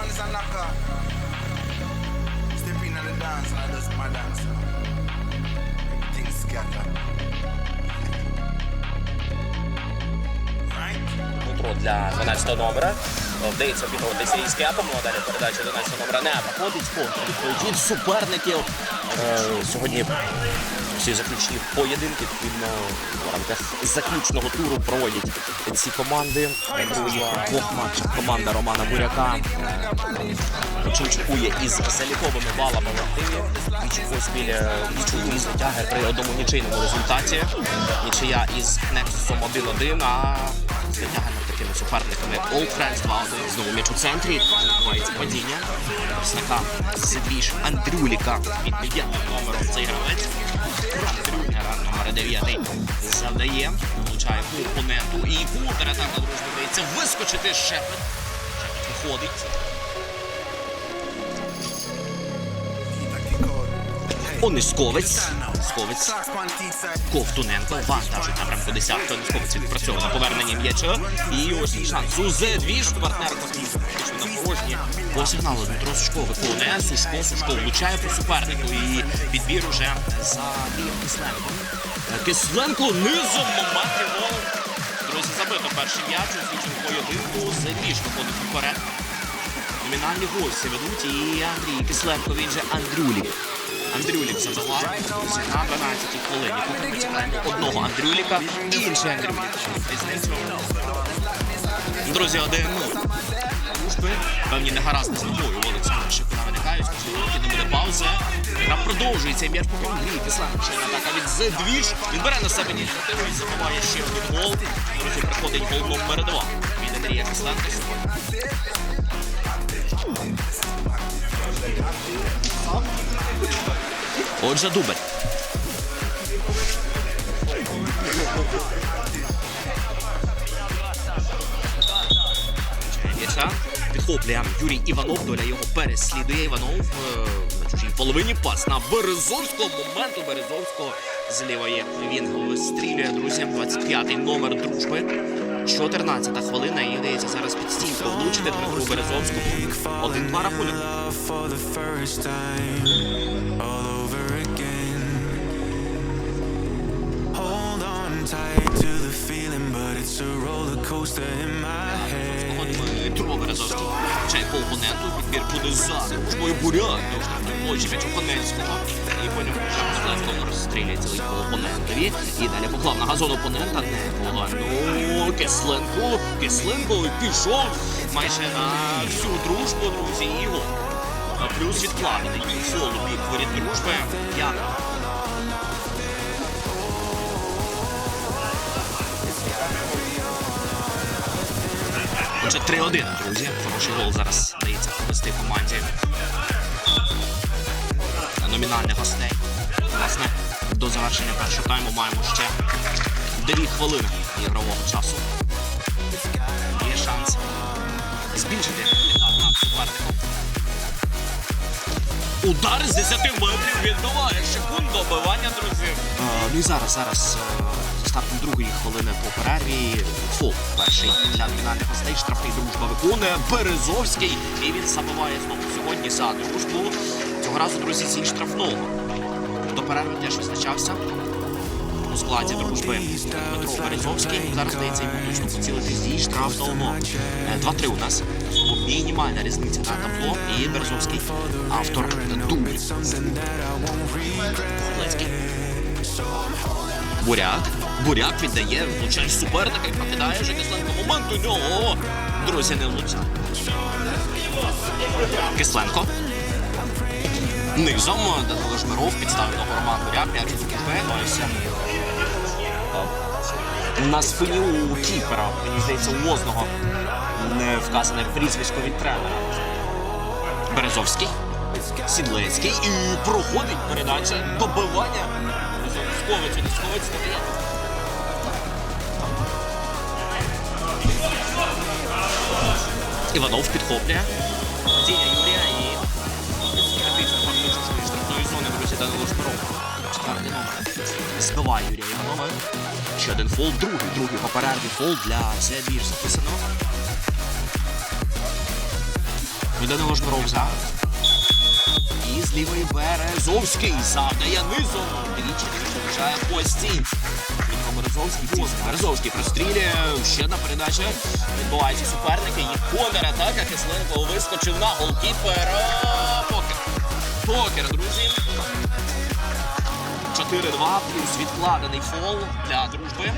is a knocker. Step in on the dance and I just my dance. Everything scatter. Right? Контроль для 12 номера. Вдається обігрувати з кепом, ну а далі передача 11 номера не проходить. Контр від суперників. Е, Сьогодні всі заключні поєдинки відповідно в рамках заключного туру проводять ці команди. Друзі, в двох матчах команда Романа Буряка очікує із заліковими балами активі. Поспіль е, двічі різні при одному нічийному результаті. Нічия із Nexus 1-1, а з такими суперниками All Friends 2-1. Знову м'яч у центрі. Відбувається падіння. Верстака Сидвіш Андрюліка від 9 номером цей гравець. Андрюльгера номер 9 завдає. Влучає по опоненту. І контратака дружби вдається вискочити Шепет. Виходить. Онисковець. Сковець. Ковтуненко вантажить напрямку десятка. Нисковець відпрацьовує на повернення м'яча. І ось і шанс. Сузе двіж партнер Котлів. на порожні. По сигналу Дмитро Сушко виконує. Сушко, Сушко влучає по супернику. І підбір уже за Лієм Кисленком. Е, Кисленко низом момент його. Друзі, забито перший м'яч у свічому поєдинку. Завіж виходить вперед. Номінальні гості ведуть і Андрій Кисленко, він же Андрюлік. Андрюлік забиває на 12 хвилині. Поки ми чекаємо одного Андрюліка, і інший Андрюлік. Друзі, один ну, дружби. Певні негаразди з тобою у Олександра Шипина виникають. Не буде паузи. Гра продовжується. М'яч поки Андрій Кисленко. Ще атака від Зедвіж. Він бере на себе ініціативу і забиває ще один гол. Друзі, приходить гол номер два. Від Андрія Кисленка сьогодні. Отже, дубль. М'яча підхоплює Юрій Іванов. Доля його переслідує. Іванов е, на чужій половині пас на Березовського. Моменту Березовського з. Він вистрілює, друзі. 25-й номер дружби. 14 хвилина і вдається зараз під стінку влучити Дмитру Березовському. Один-два рахунок. On to the feeling, but it's a roller coaster in my head. Березовський. Чай по опоненту. Підбір буде за дружбою буряк. Довжним площі м'яч опонентського. І по ньому далі поклав на газон опонента. Непогано. Ну, Кисленко. Кисленко пішов майже на всю дружбу, друзі, і. Плюс відкладений фол у бік воріт дружби. Як? 3-1, друзі. Хороший гол зараз дається повести команді номінальних гостей. Власне, до завершення першого тайму маємо ще 2 хвилини ігрового часу. Є шанс збільшити етап над суперником. Удар з 10 метрів відбиває секунд добивання, друзі. ну і зараз, зараз е, стартом другої хвилини по перерві фол перший для номінальних гостей. Штрафний дружба виконує Березовський. І він забиває знову сьогодні за дружбу. Цього разу, друзі, зі штрафного. До перерви теж визначався. У складі дружби Дмитро Березовський. Зараз здається йому точно поцілити зі штрафного. Е, 2-3 у нас. Мінімальна різниця на табло. І Березовський автор дубль. Павлецький. Буряк. Буряк віддає, влучає суперника і прокидає вже Кисленко. Момент у нього. Друзі, не влучає. Кисленко. Низом Данило Жмиров підставив ногу Роман Буряк. М'яч у збивається. На спині у кіпера, мені здається, у Возного не вказане прізвисько від тренера. Березовський, Сідлецький і проходить передача добивання. Іванов підхоплює. Діня Юрія і Кирпіця фактично штрафної зони, друзі, Данило Шпиров. Четвертий номер. Збиває Юрія Іванова. Ще один фол, другий, другий по перерві фол для Зебір записано. Данило Жмиров зараз. І з лівої Березовський завдає низом. Двічі виключає постій. Дмитро Березовський тисне. Березовський прострілює. Ще одна передача. Відбуваються суперники. Їх контратака. Кисленко вискочив на голкіпера. Покер. Покер, друзі. 4-2 плюс відкладений фол для дружби.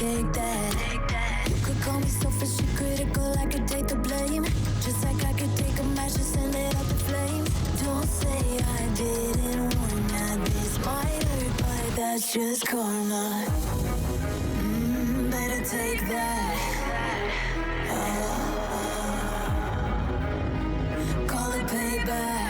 You better take that. You could call me selfish and critical, I could take the blame. Just like I could take a match and send it up in flames. Don't say I didn't warn ya. This might hurt, but that's just karma. Mm, better take that. Uh, uh, uh. Call it payback.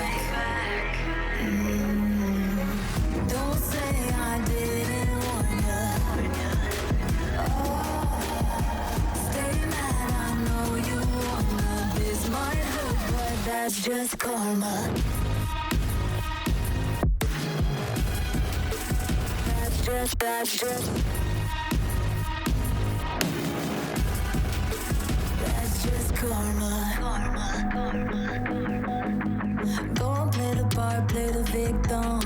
That's just karma. That's just, that's just. That's just karma. And play the part, play the victim.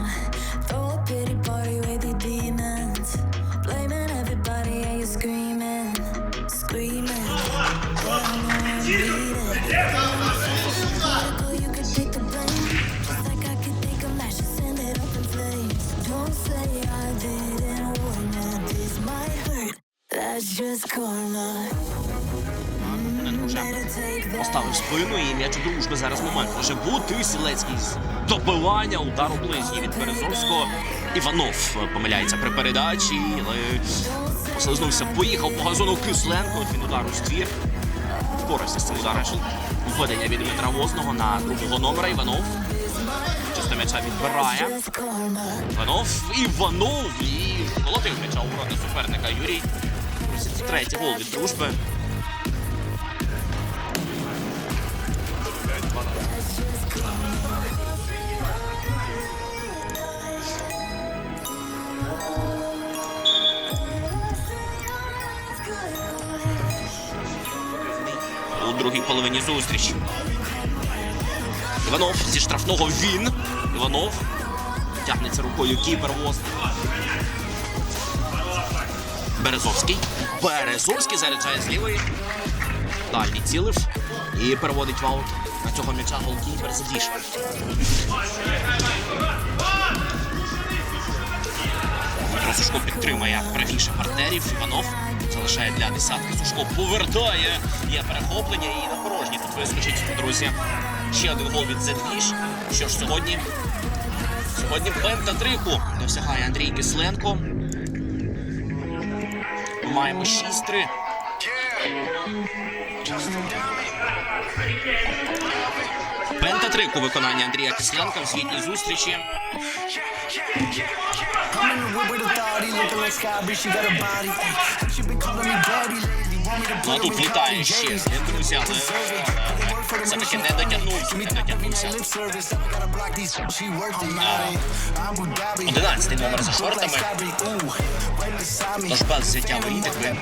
Throw a pity party with your demons. Blaming everybody and you're screaming, screaming. But I know Поставив спину і м'яч у дружби. Зараз момент може бути. Сілецький з добивання, удар у ближній від Березовського. Іванов помиляється при передачі, але послизнувся, поїхав по газону Кисленко. Він удар у ствір. Впорався з цим ударом. Введення від Дмитра Возного на другого номера. Іванов. Часто м'яча відбирає. Іванов, Іванов і колотив м'яча у ворота суперника Юрій. Третій гол від дружби. у другій половині зустрічі. Іванов зі штрафного він. Іванов тягнеться рукою кіпер Березовський. Заряджає з лівої. Дальній цілив. І переводить в аут. На цього м'яча голкіпер. Дмитро Сушко підтримує правіше партнерів. Іванов залишає для десятки. Сушко повертає. Є перехоплення і на порожній тут вискочить, друзі. Ще один гол від Зедвіж. Що ж сьогодні? Сьогодні пентатрику досягає Андрій Кисленко. Маємо 6-3. Пентатрик у виконанні Андрія Кисленка в світній зустрічі. Ну тут літає ще друзі, але Е, все-таки money, не дотягнувся, не дотягнувся. 11-й номер за шортами. Тож без взяття воріт, якби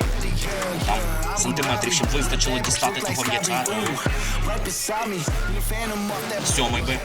там сантиметрів, щоб вистачило дістати того м'яча. Сьомий би